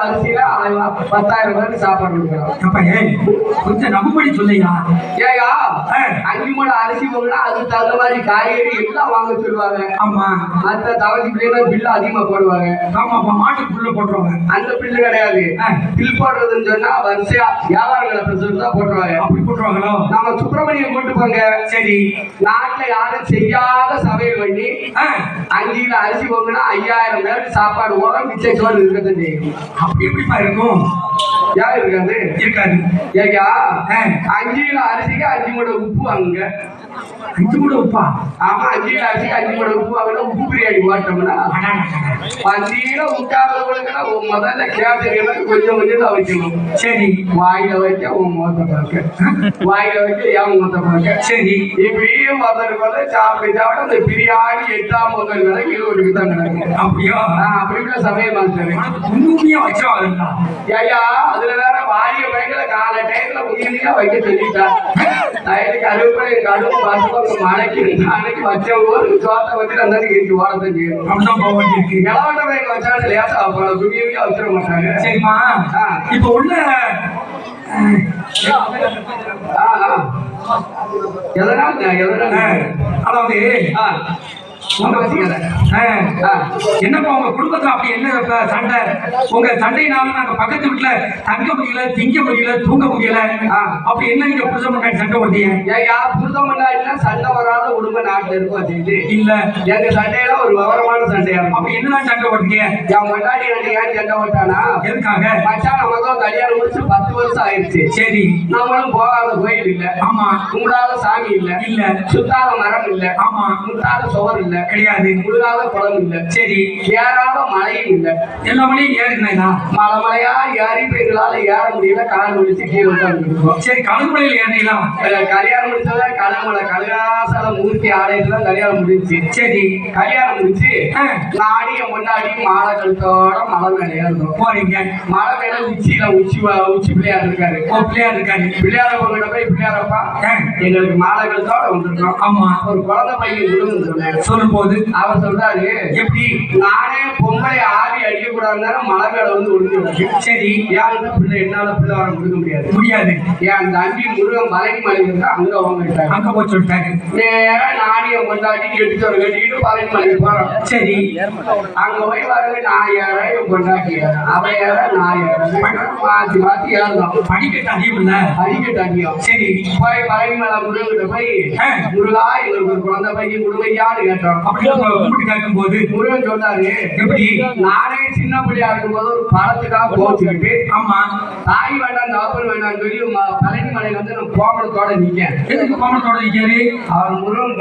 அரிசியில பத்தாயிரம் பேருக்கு சாப்பாடு கொடுக்குறோம் அப்ப ஏய் கொஞ்சம் நம்பும்படி சொல்லையா ஏயா. அஞ்சு மூணு அரிசி போகுனா அதுக்கு தகுந்த மாதிரி காய்கறி எல்லாம் வாங்க சொல்லுவாங்க. ஆமா. மற்ற தவசி பிள்ளைங்க பில்லு அதிகமா போடுவாங்க. ஆமா அப்ப மாட்டுக்கு புல்ல போட்டுருவாங்க. அந்த பில்லு கிடையாது. பில் போடுறதுன்னு சொன்னா வரிசையா வியாபாரங்களை பிரச்சனை தான் போட்டுருவாங்க. அப்படி போட்டுருவாங்களோ? நம்ம சுப்பிரமணியம் கூட்டு போங்க. சரி. நாட்டுல யாரும் செய்யாத சமையல் பண்ணி ஆ, அஞ்சு கிலோ அரிசி போகுனா ஐயாயிரம் பேருக்கு சாப்பாடு போக மிச்ச சோறு செய்யும் அப்படி எப்படிப்பா இருக்கும்? ஏன் இருக்காது? இருக்காது. ஆ, அஞ்சு கிலோ அரிசிக்கு அஞ்சு மூட்டை உப்பு வாங்குங்க. அஞ்சு கூட உப்பா? ஆமா அஞ்சு கிலோ அரிசிக்கு அஞ்சு மூட்டை உப்பு வாங்கினா உப்பு பிரியாணி போட்டோம்னா அஞ்சு கிலோ உட்கார்ந்தவங்களுக்குன்னா உன் முதல்ல கேசரியெல்லாம் கொஞ்சம் கொஞ்சம் தான் வைக்கணும். சரி. வாயில வைக்க உன் முகத்தை பார்க்க. வாயில வைக்க பார்க்க சரி இப்படியே முதல்ல சாப்பிட்டு சாப்பிட்டு அந்த பிரியாணி எட்டாம் முதல் வரைக்கும் இருபது தான் நடக்கும். அப்படியோ? அப்படி இப்படி சமயம் மாஸ்டர் உண்மையா வச்சிருவாங்க ஐயா அதுல வேற வாரிய பயங்கர கால டைம்ல உயிரியா வைக்க சொல்லிட்டா. அதுக்கு அறுபடை கடும் பார்த்து மழைக்கு நாளைக்கு வச்ச ஒரு சோத்தை வச்சு அந்த இருக்கு ஓடத்தை செய்யணும் அப்படிதான் போக வேண்டியிருக்கு. இளவட்ட பையன் வச்சாலும் லேசா அப்புறம் துணியா வச்சிட மாட்டாங்க. சரிம்மா. ஆ. இப்ப உள்ள ஆ, ஆ. อย่าระดับเนี่ยอย่าะดับเนี่ยเอาลองดีอ่า என்னப்பா உங்க குடும்பத்துல அப்படி என்ன சண்டை? உங்க சண்டையினால நாங்க பக்கத்து வீட்டுல தங்க முடியல திங்க முடியல தூங்க முடியல. அப்படி என்ன நீங்க புருஷ முன்னாடி சண்டை ஓட்டிய ஏயா முன்னாடினா சண்டை வராத குடும்ப நாட்டுல இருக்கும் வச்சுக்கிட்டு இல்ல. எங்க சண்டையெல்லாம் ஒரு விவரமான சண்டையா அப்ப என்னதான் சண்டை ஓட்டுறீங்க என் முன்னாடி ரெண்டு ஏன் சண்டை போட்டானா? எதுக்காக? மச்சான் நமக்கும் கல்யாணம் முடிச்சு பத்து வருஷம் ஆயிடுச்சு. சரி. நம்மளும் போகாத கோயில் இல்ல. ஆமா. கும்பிடாத சாமி இல்ல. இல்ல. சுத்தாத மரம் இல்ல. ஆமா. முட்டாத சுவர் இல்ல. கிடையாது. முழுகாத குளம் இல்ல. சரி ஏறாத மலையும் இல்ல. எல்லா மணியும் ஏறினா மலை மலையா ஏறி போய் எங்களால ஏற முடியல கால் முடிச்சு கீழே உட்காந்துருக்கோம் சரி கழுகுமலையில் ஏறினா கல்யாணம் முடிச்சதா? கழுமலை கழுகாசல மூர்த்தி ஆலயத்துல கல்யாணம் முடிஞ்சு சரி கல்யாணம் முடிச்சு ஆ, நாடிய முன்னாடி மாலை கழுத்தோட மலை மேல ஏறணும். போறீங்க. மலை மேல உச்சியில உச்சி உச்சி பிள்ளையார் இருக்காரு. ஓ பிள்ளையார் இருக்காரு. பிள்ளையார போய் பிள்ளையாரப்பா. எங்களுக்கு மாலை கழுத்தோட வந்துருக்கோம். ஆமா. ஒரு குழந்தை பையன் சொன்னாரு. சொல்லும் போது அவர் சொல்றாரு எப்படி? நானே அடிக்க கூடாதுன்னா மலை மேல வந்து விடுச்சு சரி. ஏன் பிள்ளை என்னால பிள்ளை வர முடிக்க முடியாது? முடியாது. என் தம்பி முருகன் மலைக்கு மலை இருந்தா அங்க வாங்கிட்டாங்க அங்க போய் சொல்லிட்டாரு. நேரா நாடிய கொண்டாடி கெட்டிச்சோறு கட்டிக்கிட்டு பழனி மலைக்கு போறோம் சரி. அங்க போய் வரவே நான் ஏறேன் என் கொண்டாட்டி ஏறேன் அவன் ஏற நான் ஏறேன் மாத்தி மாத்தி ஏறணும் படிக்கட்டு அதிகம் இல்ல. அடியும் சரி. போய் பழனி மலை முருகன்கிட்ட போய். முருகா எங்களுக்கு ஒரு குழந்தை பையன் கொடுமையான்னு கேட்டோம் அப்படி கேட்கும் போது முருகன் சொன்னாரு எப்படி? நானே சின்ன பிள்ளையா இருக்கும்போது ஒரு பழத்துக்காக போச்சுக்கிட்டு ஆமா தாய் வேண்டாம் தாப்பன் வேண்டாம்னு சொல்லி பழனி மலையில வந்து நான் கோமணத்தோட நிக்கேன். எதுக்கு கோமணத்தோட நிக்காரு அவர் முருகன்